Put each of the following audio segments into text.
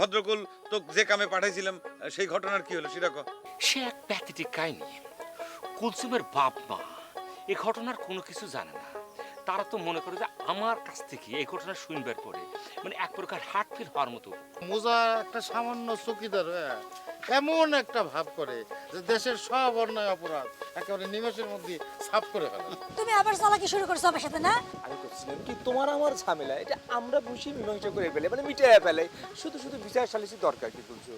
ভদ্রকুল তো যে কামে পাঠাইছিলাম, সেই ঘটনার কি হলো সেটা সে এক প্যাথেটিক কাহিনী। কুলসুমের বাপ মা এ ঘটনার কোনো কিছু জানে না। তারা তো মনে করে যে আমার কাছ থেকে এই ঘটনা শুনবার পরে মানে এক প্রকার ফিল হওয়ার মতো। মোজা একটা সামান্য চকিদার এমন একটা ভাব করে যে দেশের সব অন্যায় অপরাধ একেবারে নিমেষের মধ্যে সাফ করে ফেলে। তুমি আবার চালাকি শুরু করছ আমার সাথে না? আমি করছিলাম কি তোমার আমার ঝামেলা এটা আমরা বুঝি মীমাংসা করে ফেলে মানে মিটিয়ে ফেলে। শুধু শুধু বিচার সালিসি দরকার কি তুলছো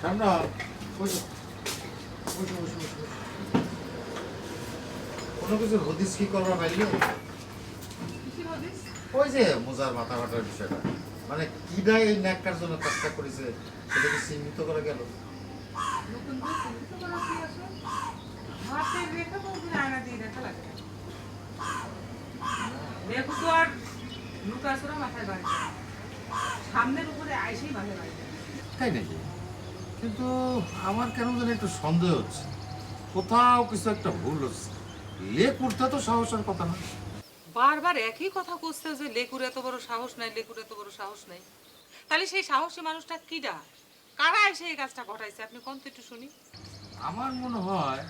সামনে কোনো কিছু হদিস কি করবার পাইলে ওই যে মোজার মাথা ফাটার বিষয়টা। মানে কিডা এই ন্যাক্কার জন্য কাজটা করেছে সেটা কি চিহ্নিত করা গেল সামনের উপরে আইসেই মাথায় বাড়ি তাই নাকি? কিন্তু আমার কেন যেন একটু সন্দেহ হচ্ছে। কোথাও কিছু একটা ভুল হচ্ছে। লেক উঠতে তো সাহসের কথা না। বারবার একই কথা করছে যে লেকুর এত বড় সাহস নাই লেকুর এত বড় সাহস নাই। তাহলে সেই সাহসী মানুষটা কিডা কারা এসে এই কাজটা ঘটাইছে? আপনি কোন একটু শুনি। আমার মনে হয়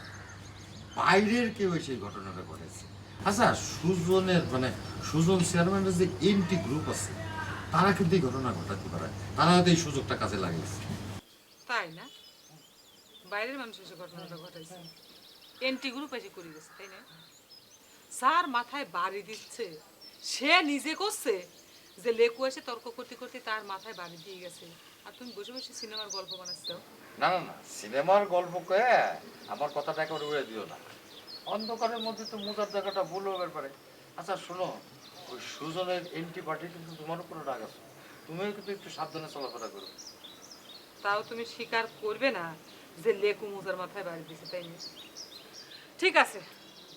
বাইরের কেউ এসে এই ঘটনাটা ঘটেছে আচ্ছা সুজনের মানে সুজন চেয়ারম্যানের যে এনটি গ্রুপ আছে তারা কিন্তু এই ঘটনা ঘটাতে পারে। তারা হয়তো এই সুযোগটা কাজে লাগিয়েছে। তাই না? বাইরের মানুষ এসে ঘটনাটা ঘটাইছে। এনটি গ্রুপ এসে করে গেছে, তাই না? স্যার মাথায় বাড়ি দিচ্ছে। সে নিজে করছে যে লেকু এসে তর্ক করতে করতে তার মাথায় বাড়ি দিয়ে গেছে। আর তুমি বসে বসে সিনেমার গল্প বানাচ্ছ। না না না, সিনেমার গল্প কয়ে আমার কথাটা একেবারে উড়ে দিও না। অন্ধকারের মধ্যে তো মোজার জায়গাটা ভুল হবার পারে। আচ্ছা শোনো, ওই সুজনের এন্টি পার্টি কিন্তু তোমার উপরে রাগ আছে। তুমিও কিন্তু একটু সাবধানে চলাফেরা করো। তাও তুমি স্বীকার করবে না যে লেকু মোজার মাথায় বাড়ি দিছে তাই না? ঠিক আছে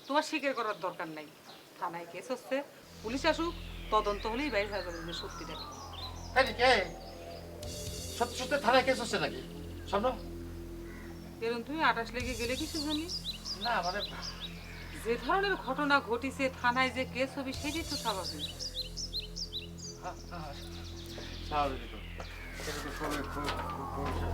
তোমার স্বীকার করার দরকার নাই। থানায় কেস হচ্ছে পুলিশ আসুক তদন্ত হলেই বাইরে হয়ে যাবে যে সত্যিটা তাই নাকি সত্যি সত্যি থানায় কেস হচ্ছে নাকি? সামনে এরকম তুমি আটাশ লেগে গেলে কিছু জানি না মানে যে ধরনের ঘটনা ঘটিছে থানায় যে কেস হবে সেটাই তো স্বাভাবিক। স্বাভাবিক। খুব খুব খুব রে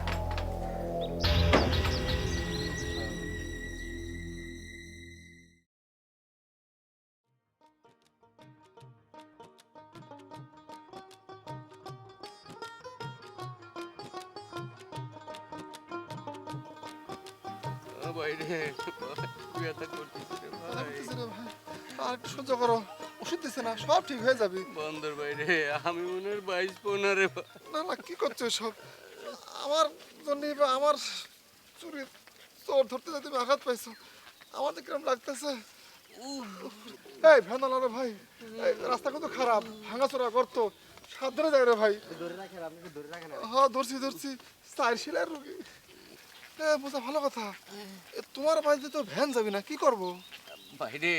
ভাই। আর সহ্য করো দিছে না সব ঠিক হয়ে যাবে। বন্দর বাইরে আমি মনে হয় বাইশ পনেরো না না কি করছ সব আমার জন্য আমার চুরি চোর ধরতে যেতে তুমি আঘাত পাইছো। আমাদের কিরম লাগতেছে। এই ভ্যান রে ভাই রাস্তা কত খারাপ ভাঙাচোরা করতো সাবধানে যাই রে ভাই। হ্যাঁ ধরছি ধরছি। চার শিলার রুগী। বোঝা ভালো কথা। এ, তোমার বাড়িতে তো ভ্যান যাবি না কি করব? বাইরে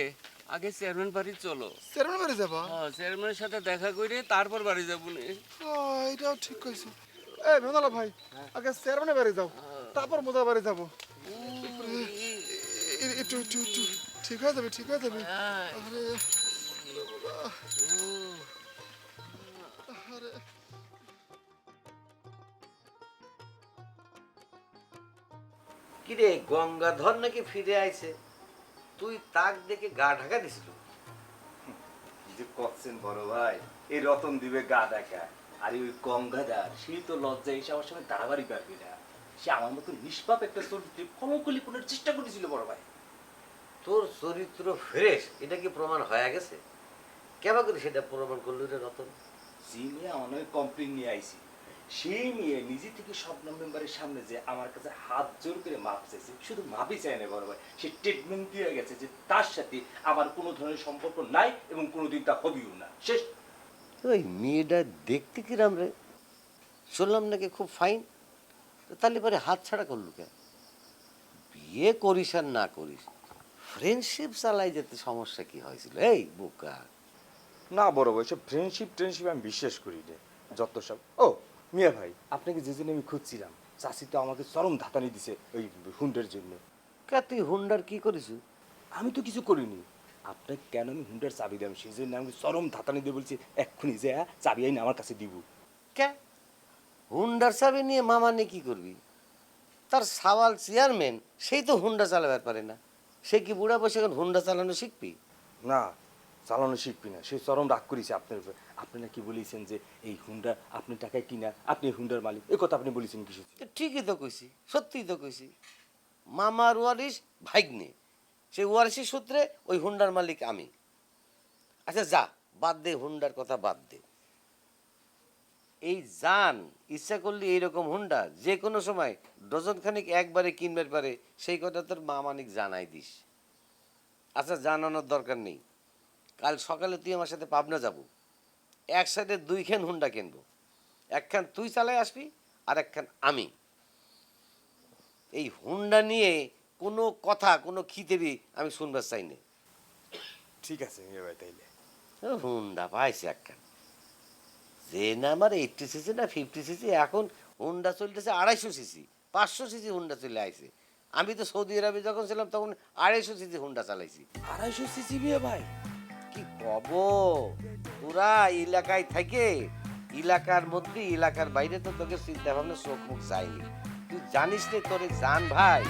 আগে চেয়ারম্যান বাড়ি চলো। চেয়ারম্যান বাড়ি যাবা? হ্যাঁ চেয়ারম্যানের সাথে দেখা করে তারপর বাড়ি যাব নে। এটাও ঠিক কইছো। এই ভেদালা ভাই আগে চেয়ারম্যানের বাড়ি যাও তারপর মোদা বাড়ি যাব। একটু একটু একটু ঠিক হয়ে যাবে ঠিক হয়ে যাবে। আরে আরে। কিরে গঙ্গাধর নাকি ফিরে আইছে? তুই তাক দেখে গা ঢাকা দিছিল যে করছেন বড় ভাই এই রতন দিবে গা দেখা আর ওই গঙ্গাদার সেই তো লজ্জা এসে আমার সঙ্গে দাঁড়াবাড়ি পারবি না। সে আমার মতো নিষ্পাপ একটা চরিত্রে কলঙ্কলিপনের চেষ্টা করেছিল বড় ভাই। তোর চরিত্র ফ্রেশ এটা কি প্রমাণ হয়ে গেছে? কেবা করে সেটা প্রমাণ করল রে রতন? যে অনেক কমপ্লেন নিয়ে আইছি। সেই নিয়ে নিজে থেকে স্বপ্ন মেম্বারের সামনে যে আমার কাছে হাত জোর করে মাপ চাইছে শুধু মাপই চায় না বড় ভাই সে ট্রিটমেন্ট দিয়ে গেছে যে তার সাথে আমার কোনো ধরনের সম্পর্ক নাই এবং কোনোদিন তা হবেও না। শেষ। ওই মেয়েটা দেখতে কিরাম রে? শুনলাম নাকি খুব ফাইন তাহলে পরে হাত ছাড়া করল কে? বিয়ে করিস আর না করিস ফ্রেন্ডশিপ চালাই যেতে সমস্যা কি হয়েছিল? এই বোকা। না বড় ভাই সব ফ্রেন্ডশিপ ট্রেন্ডশিপ আমি বিশ্বাস করি রে যত সব ও মিয়া ভাই আপনাকে যে জন্য আমি খুঁজছিলাম চাষি তো আমাকে চরম ধাতানি দিছে ওই হুন্ডার জন্য। কে তুই হুন্ডার কি করিস আমি তো কিছু করিনি। আপনাকে কেন আমি হুন্ডার চাবি দিলাম? সেই জন্য আমাকে চরম ধাতানি দিয়ে বলছি এক্ষুনি যে হ্যাঁ, চাবি আইন আমার কাছে দিব। কে? হুন্ডার চাবি নিয়ে মামা নিয়ে কি করবি? তার সাওয়াল চেয়ারম্যান সেই তো হুন্ডা চালাবার পারে না। সে কি বুড়া বসে এখন হুন্ডা চালানো শিখবি? না চালানো শিখবি না। সে চরম রাগ করেছে আপনার উপর। আপনি নাকি বলেছেন যে এই হুন্ডা আপনি টাকায় কিনা, আপনি হুন্ডার মালিক। এই কথা আপনি বলেছেন কিছু ঠিকই তো কইছি, সত্যিই তো কইছি। মামার ওয়ারিস ভাগ্নে। সেই ওয়ারিসের সূত্রে ওই হুন্ডার মালিক আমি। আচ্ছা যা, বাদ দে, হুন্ডার কথা বাদ দে। এই জান ইচ্ছা করলে এইরকম হুন্ডা, যে কোনো সময় ডজন খানিক একবারে কিনবার পারে, সেই কথা তোর মামানিক জানাই দিস। আচ্ছা জানানোর দরকার নেই। কাল সকালে তুই আমার সাথে পাবনা যাব। একসাথে দুইখান হুন্ডা কিনবো। একখান তুই চালায় আসবি আর একখান আমি। এই হুন্ডা নিয়ে কোনো কথা কোনো খিতেবি আমি শুনবার চাই না। ঠিক আছে মিয়া ভাই তাইলে। হুন্ডা পাইছে একখান যে না আমার এইটটি সিসি না ফিফটি সিসি এখন হুন্ডা চলতেছে আড়াইশো সিসি পাঁচশো সিসি হুন্ডা চলে আইছে। আমি তো সৌদি আরবে যখন ছিলাম তখন আড়াইশো সিসি হুন্ডা চালাইছি। আড়াইশো সিসি মিয়া ভাই? কি কব? পুরা এলাকায় থাকে এলাকার মধ্যে এলাকার বাইরে তো তোকে চিন্তা ভাবনা চোখ মুখ যায়নি তুই জানিস রে তোরে জান ভাই?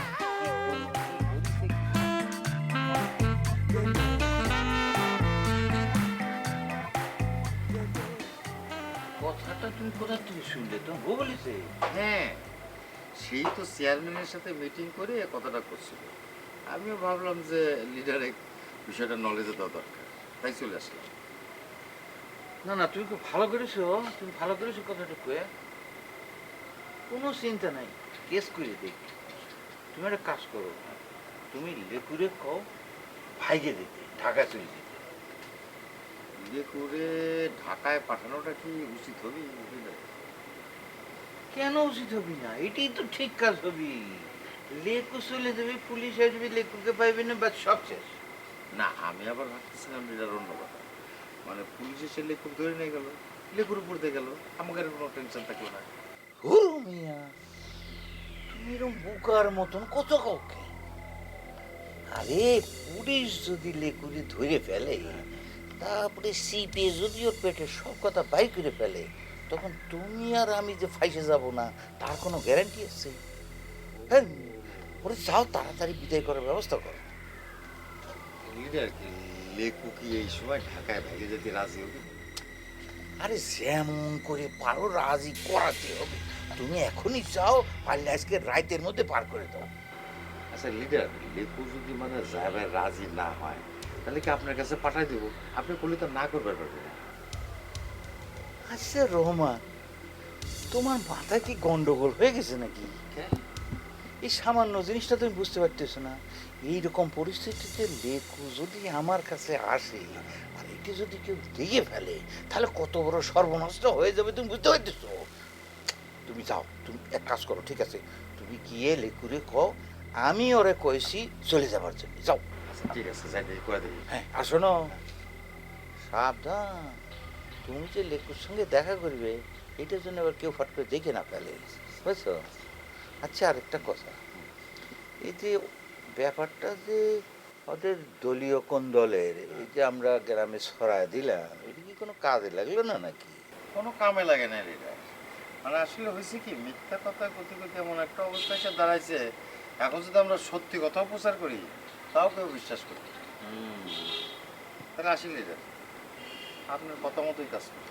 কথাটা তুমি কোথা থেকে শুনলে? তুমি বউ বলিছে? হ্যাঁ সেই তো চেয়ারম্যানের সাথে মিটিং করে কথাটা করছিল। আমিও ভাবলাম যে লিডারে বিষয়টা নলেজে দেওয়া দরকার। তাই চলে আসলাম। না না তুমি খুব ভালো করেছ তুমি ভালো করেছ কথাটা কয়ে। কোনো চিন্তা নাই কেস করে দেখ তুমি একটা কাজ করো তুমি লেকুরে কও ভাইকে দিতে ঢাকা চলে যেতে। বিয়ে করে ঢাকায় পাঠানোটা কি উচিত হবে কেন উচিত হবি না? এটাই তো ঠিক কাজ হবি। লেকু চলে যাবে পুলিশ আসবে লেকুকে পাইবে না বা সব শেষ। না, আমি আবার ভাবতেছিলাম লিডার অন্য কথা। মানে পুলিশ এসে লেখক ধরে নিয়ে গেল, লেখুর উপর দিয়ে গেল, আমাকে কোনো টেনশন থাকল না। হুরু মিয়া, তুমি এরকম বোকার মতন কত কাউকে? আরে, পুলিশ যদি লেকুরি ধরে ফেলে, তারপরে সিপে যদি ওর পেটে সব কথা বাই করে ফেলে, তখন তুমি আর আমি যে ফাইসে যাব না, তার কোনো গ্যারান্টি আছে? হ্যাঁ ওরে যাও তাড়াতাড়ি বিদায় করার ব্যবস্থা করো। লিডার কি লেকু কি এই সময় ঢাকায় ভেঙে যেতে রাজি হবে। আরে যেমন করে পারো রাজি করাতে হবে। তুমি এখনই চাও পারলে আজকে রাইতের মধ্যে পার করে দাও। আচ্ছা লিডার লেকু যদি মানে যাবে রাজি না হয় তাহলে কি আপনার কাছে পাঠাই দেবো? আপনি করলে তো না করবার পারবেন আচ্ছা রহমান তোমার মাথায় কি গন্ডগোল হয়ে গেছে নাকি? এই সামান্য জিনিসটা তুমি বুঝতে পারতেছো না। এইরকম পরিস্থিতিতে লেখু যদি আমার কাছে আসে আর এটি যদি কেউ দেখে ফেলে তাহলে কত বড় সর্বনষ্ট হয়ে যাবে তুমি বুঝতে পারতেছো? তুমি যাও তুমি এক কাজ করো ঠিক আছে? তুমি গিয়ে লেকুরে কও আমি ওরে কয়েছি চলে যাবার জন্য। যাও। আচ্ছা ঠিক আছে যাই করে হ্যাঁ আসো না সাবধান। তুমি যে লেকুর সঙ্গে দেখা করবে এটার জন্য আবার কেউ ফট করে দেখে না ফেলে। বুঝছ? আচ্ছা আরেকটা কথা। এই যে ব্যাপারটা যে ওদের দলীয় কোন দলের এই যে আমরা গ্রামে ছড়ায় দিলাম এটা কি কোনো কাজে লাগল না নাকি? কোনো কামে লাগে না লিডার মানে আসলে হয়েছে কি মিথ্যা কথা করতে করতে এমন একটা অবস্থা এসে দাঁড়াইছে এখন যদি আমরা সত্যি কথাও প্রচার করি তাও কেউ বিশ্বাস করি তাহলে আসি লিডার আপনার কথা মতোই কাজ করি।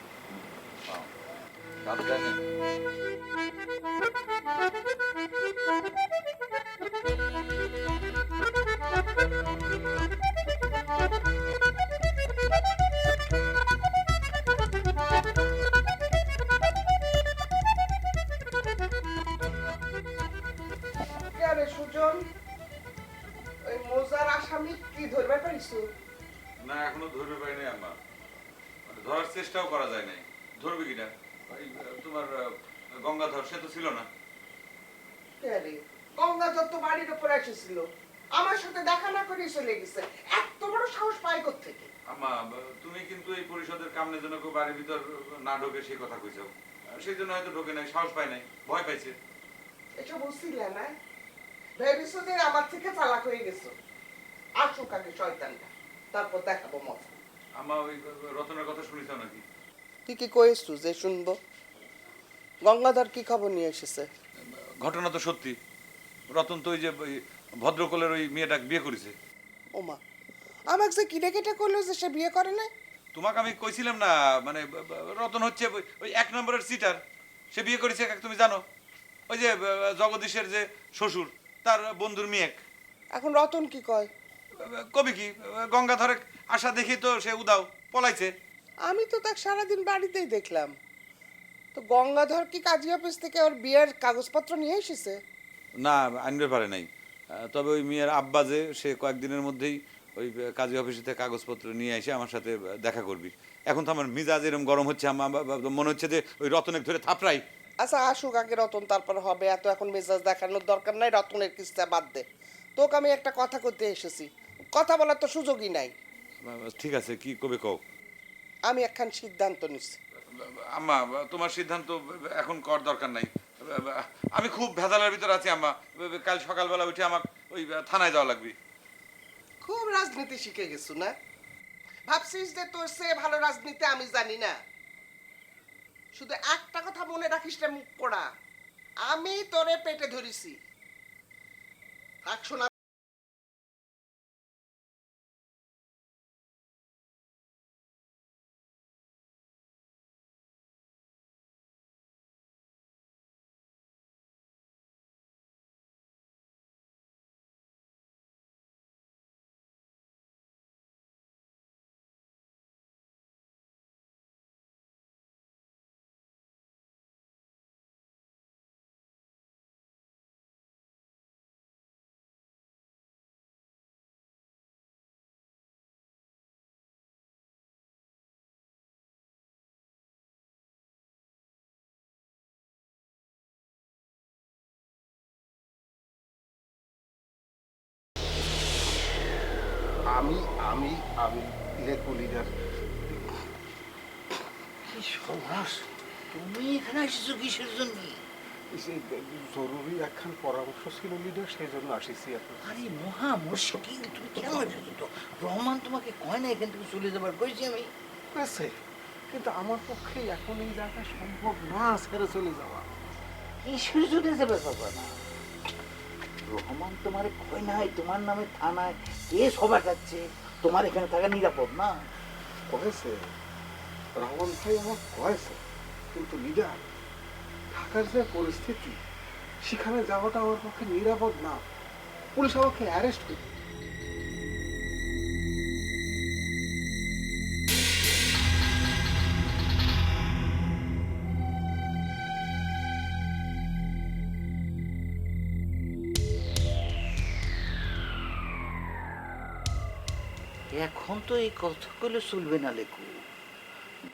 সাবধানে ভিতর না ঢোকে সেই কথা কইছো। সেই জন্য হয়তো ঢোকে নাই সাহস পায় নাই ভয় পাইছে। এটা বুঝছিলে না? ভেবেছো যে আমার থেকে চালাক হয়ে গেছো। আসুক আগে শয়তানটা তারপর দেখাবো মজা। আম্মা ওই রতনের কথা শুনিছ নাকি? তুই কি কইছু যে শুনব? গঙ্গাধর কি খবর নিয়ে এসেছে? ঘটনা তো সত্যি। রতন তো ওই যে ওই ভদ্রকলের ওই মেয়েটা বিয়ে করেছে। ওমা আমাকে যে কিনে কেটে করল যে সে বিয়ে করে না তোমাকে আমি কইছিলাম না মানে রতন হচ্ছে ওই- এক নম্বরের সিটার সে বিয়ে করেছে এক তুমি জানো? ওই যে জগদীশের যে শ্বশুর তার বন্ধুর মেয়ে এখন রতন কি কয়? কবি কি? গঙ্গাধরে আশা দেখি তো সে উদাও পলাইছে। আমি তো তাকে সারাদিন বাড়িতেই দেখলাম। তো গঙ্গাধর কি কাজী অফিস থেকে ওর বিয়ের কাগজপত্র নিয়ে এসেছে? না আনবে পারে নাই। তবে ওই মেয়ের আব্বা যে সে কয়েকদিনের মধ্যেই ওই কাজী অফিসে থেকে কাগজপত্র নিয়ে এসে আমার সাথে দেখা করবি। এখন তো আমার মিজাজ এরকম গরম হচ্ছে আমার মনে হচ্ছে যে ওই রতনের ধরে থাপড়াই। আচ্ছা আসুক আগে রতন তারপর হবে এত এখন মেজাজ দেখানোর দরকার নাই রতনের কিস্তা বাদ দে। তোকে আমি একটা কথা করতে এসেছি। কথা বলার তো সুযোগই নাই। ঠিক আছে কি কবে কও? আমি একখান সিদ্ধান্ত নিচ্ছি আম্মা তোমার সিদ্ধান্ত এখন কর দরকার নাই। আমি খুব ভেজালের ভিতর আছি আম্মা। কাল সকালবেলা উঠে আমার ওই থানায় যাওয়া লাগবে। খুব রাজনীতি শিখে গেছো না? ভাবছিস যে তোর সে ভালো রাজনীতি আমি জানি না। শুধু একটা কথা মনে রাখিস রে মুখ করা আমি তোরে পেটে ধরেছি। থাক শোনা সর্বনাশ তুমি এখানে এসেছ কিসের জন্য? জরুরি একখান পরামর্শ ছিল লিডার সেই জন্য আসিছি আরে মহা মুশকিল তুমি কেন এসেছ তো রহমান তোমাকে কয় না এখান থেকে চলে যাবার কইছি আমি। আছে কিন্তু আমার পক্ষে এখন এই জায়গা সম্ভব না ছেড়ে চলে যাওয়া। কিসের জন্য যাবে বাবা না? রহমান তোমার কয় নাই তোমার নামে থানায় কে সভা যাচ্ছে তোমার এখানে থাকা নিরাপদ না? কয়েছে রহমান ভাই আমার কয়েছে। কিন্তু লিডার ঢাকার যে পরিস্থিতি, সেখানে যাওয়াটা আমার পক্ষে নিরাপদ না। পুলিশ আমাকে অ্যারেস্ট করবে। এখন তো এই কথাগুলো চলবে না লেকু।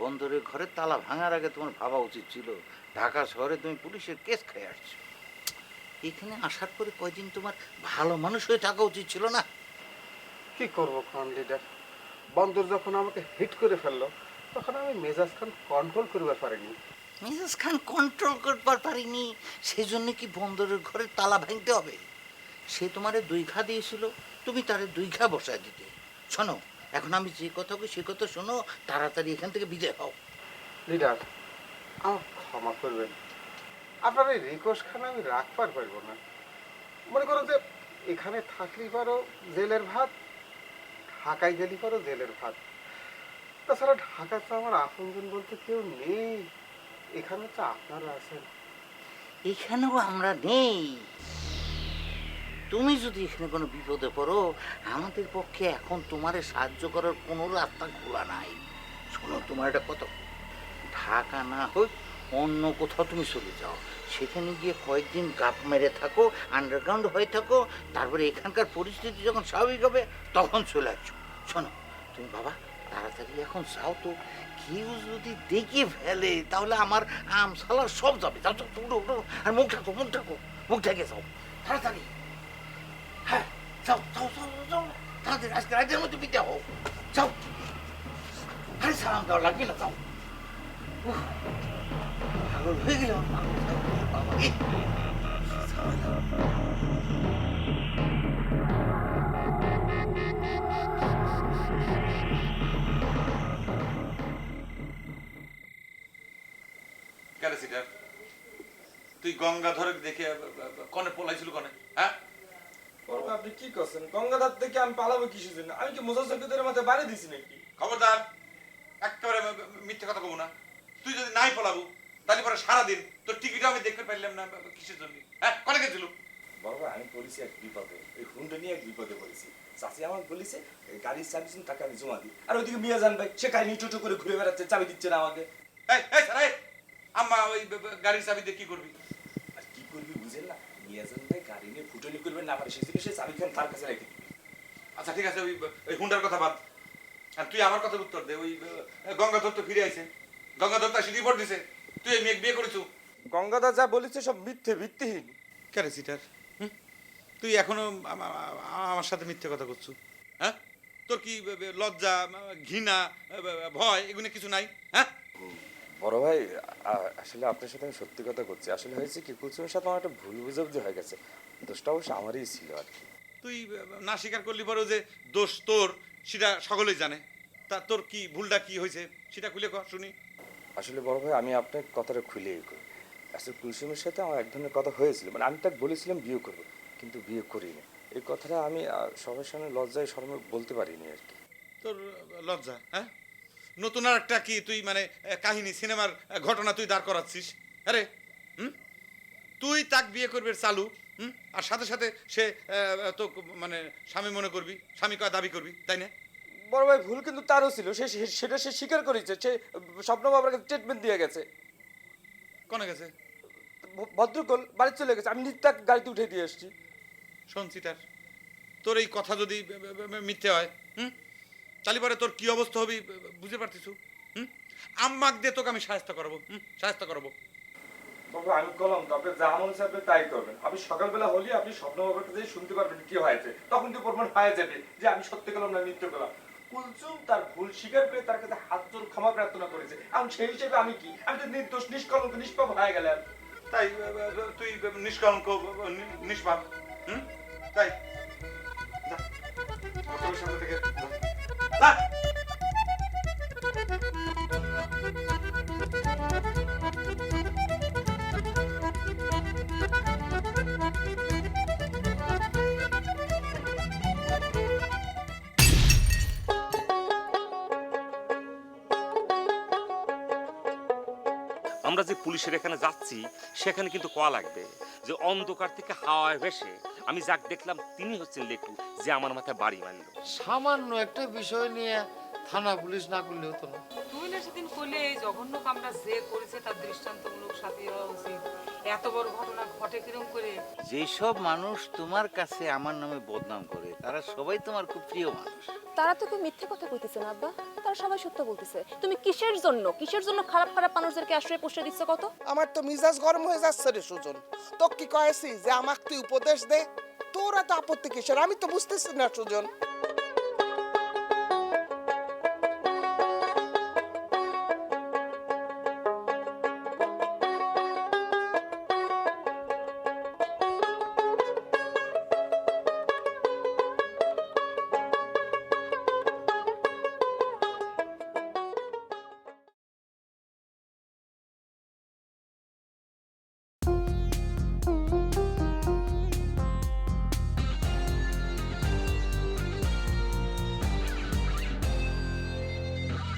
বন্দরের ঘরে তালা ভাঙার আগে তোমার ভাবা উচিত ছিল ঢাকা শহরে তুমি পুলিশের কেস খেয়ে আসছো। এখানে আসার পরে কয়দিন তোমার ভালো মানুষ হয়ে থাকা উচিত ছিল না? কি করব খান লিডার বন্দর যখন আমাকে হিট করে ফেলল তখন আমি মেজাজ খান কন্ট্রোল করতে পারিনি। মিসেস খান কন্ট্রোল করবার পারিনি সেই জন্য কি বন্দরের ঘরে তালা ভাঙতে হবে? সে তোমারে দুই ঘা দিয়েছিল তুমি তারে দুই ঘা বসায় দিতে। শোনো এখন আমি যে কথা কই সে কথা শোনো তাড়াতাড়ি এখান থেকে বিদায় হও। লিডার আমার ক্ষমা করবেন। আপনার এই রিকোয়েস্ট খান আমি রাখবার পারব না। মনে করো যে এখানে থাকলেই পারো জেলের ভাত ঢাকায় গেলেই পারো জেলের ভাত। তাছাড়া ঢাকা তো আমার আপনজন বলতে কেউ নেই। এখানে তো আপনারা আছেন। এখানেও আমরা নেই। তুমি যদি এখানে কোনো বিপদে পড়ো, আমাদের পক্ষে এখন তোমারে সাহায্য করার কোনো রাস্তা খোলা নাই। শোনো, তোমার এটা কথা। ঢাকা না হোক অন্য কোথাও তুমি চলে যাও। সেখানে গিয়ে কয়েকদিন গাপ মেরে থাকো আন্ডারগ্রাউন্ড হয়ে থাকো, তারপরে এখানকার পরিস্থিতি যখন স্বাভাবিক হবে, তখন চলে আসছো শোনো, তুমি বাবা, তাড়াতাড়ি এখন যাও তো। কেউ যদি দেখে ফেলে, তাহলে আমার আম সালার সব যাবে। যাও তো উঠো উঠো। আর মুখ ঢাকো মুখ ঢাকো, মুখ ঢেকে যাও। তাড়াতাড়ি। হ্যাঁ যাও যাও দেখে কনে পলাইছিল কনে? হ্যাঁ? বড় আপনি কি করছেন? গঙ্গাধার থেকে আমি পালাবো কিসের জন্য? আমি কি মোজাজ চৌকিদারের মাথায় বাড়ি দিছি নাকি? খবরদার একেবারে মিথ্যে কথা কব না। তুই যদি নাই পলাবো তাহলে পরে সারাদিন তোর টিকিটও আমি দেখতে পারলাম না কিসের জন্য? হ্যাঁ কনে গেছিল? বাবা আমি পড়েছি এক বিপদে। ওই হুন্ডা নিয়ে এক বিপদে পড়েছি। চাষি আমার বলেছে গাড়ির সার্ভিসিং টাকা আমি জমা দিই। আর ওইদিকে মিয়া জান ভাই সে কাহিনী টোটো করে ঘুরে বেড়াচ্ছে চাবি দিচ্ছে না আমাকে। এই এই এই আম্মা ওই গাড়ির চাবি দিয়ে কি করবি? আর কি করবি বুঝেন না মিয়া জান গাড়ি নিয়ে ফুটনি করবে না পারে সেদিন সে চাবি খান তার কাছে রেখে আচ্ছা ঠিক আছে ওই ওই হুন্ডার কথা বাদ। আর তুই আমার কথার উত্তর দে ওই গঙ্গাধর তো ফিরে আইছে। গঙ্গাধর তো রিপোর্ট দিছে। তুই এই মেয়ে বিয়ে করেছ? গঙ্গাধার যা বলেছে সব মিথ্যে ভিত্তিহীন। কেন সিটার? হুম? তুই এখনও আমা- আমা- আমার সাথে মিথ্যে কথা করছ হ্যাঁ? তোর কি লজ্জা ঘৃণা ভয় এগুলো কিছু নাই? হ্যাঁ? বড় ভাই আসলে আপনার সাথে আমি সত্যি কথা করছি আসলে হয়েছে কি কুলসুমের সাথে আমার একটা ভুল বুঝাবুঝি হয়ে গেছে। দোষটা অবশ্য আমারই ছিল আর কি। তুই না স্বীকার করলি পরেও যে দোষ তোর সেটা সকলেই জানে। তা তোর কি ভুলটা কি হয়েছে সেটা খুলে কর শুনি। আসলে বড় ভাই আমি আপনার কথাটা খুলেই করি আসলে কুলসুমের সাথে আমার এক ধরনের কথা হয়েছিল মানে আমি তাকে বলেছিলাম বিয়ে করব কিন্তু বিয়ে করিনি। এই কথাটা আমি সবার সামনে লজ্জায় শরমে বলতে পারিনি আর কি। তোর লজ্জা হ্যাঁ? নতুন আর একটা কি তুই মানে কাহিনী সিনেমার ঘটনা তুই দাঁড় করাচ্ছিস? আরে হুম? তুই তাক বিয়ে করবি চালু হুম? আর সাথে সাথে সে তো মানে স্বামী মনে করবি স্বামী কয় দাবি করবি তাই না? বড় ভাই ভুল কিন্তু তারও ছিল। সে সেটা সে স্বীকার করেছে। সে স্বপ্ন বাবার কাছে স্টেটমেন্ট দিয়ে গেছে। কোনে গেছে? ভদ্রকল বাড়ি চলে গেছে। আমি নিজে তাকে গাড়িতে উঠে দিয়ে এসেছি সিটার তোর এই কথা যদি মিথ্যে হয় হুম? তাহলে পরে তোর কি অবস্থা হবে বুঝতে পারতিস হুম? আম্মাক দিয়ে তোকে আমি সাহায্য করাবো হুম? সাহায্য করাবো। আমি কলম তো আপনি যা মনে আপনি তাই করবেন। আপনি সকালবেলা হলে আপনি স্বপ্ন বাবার কাছে শুনতে পারবেন কি হয়েছে। তখন তো প্রমাণ হয়ে যাবে যে আমি সত্যি করলাম না মিথ্যে করলাম কুলসুম তার ভুল স্বীকার করে তার কাছে হাত জোর ক্ষমা প্রার্থনা করেছে। এখন সেই হিসেবে আমি কি? আমি তো নির্দোষ নিষ্কলঙ্ক নিষ্পাপ হয়ে গেলাম। তাই তুই নিষ্কলঙ্ক নিষ্পাপ হুম? তাই। সামনে থেকে যা। আমরা যে পুলিশের এখানে যাচ্ছি সেখানে কিন্তু কোয়া লাগবে যে অন্ধকার থেকে হাওয়ায় ভেসে। আমি যাক দেখলাম তিনি হচ্ছেন লেটু যে আমার মাথায় বাড়ি মানল সামান্য একটা বিষয় নিয়ে থানা পুলিশ না করলে হতো না। তুই না সেদিন করলে এই জঘন্য কামটা যে করেছে তার দৃষ্টান্তমূলক সাথে হওয়া উচিত। এত বড় ঘটনা ঘটে কিরম করে? যেসব মানুষ তোমার কাছে আমার নামে বদনাম করে তারা সবাই তোমার খুব প্রিয় মানুষ। তারা তো কেউ মিথ্যে কথা কইতেছে না আব্বা। তারা সবাই সত্য বলতেছে। তুমি কিসের জন্য? কিসের জন্য খারাপ খারাপ মানুষদেরকে আশ্রয় পোষে দিচ্ছ কত? আমার তো মিজাজ গরম হয়ে যাচ্ছে রে সুজন। তো কি কয়েছি যে আমাকে তুই উপদেশ দে? তোরা তো আপত্তি কিসের? আমি তো বুঝতেছি না সুজন।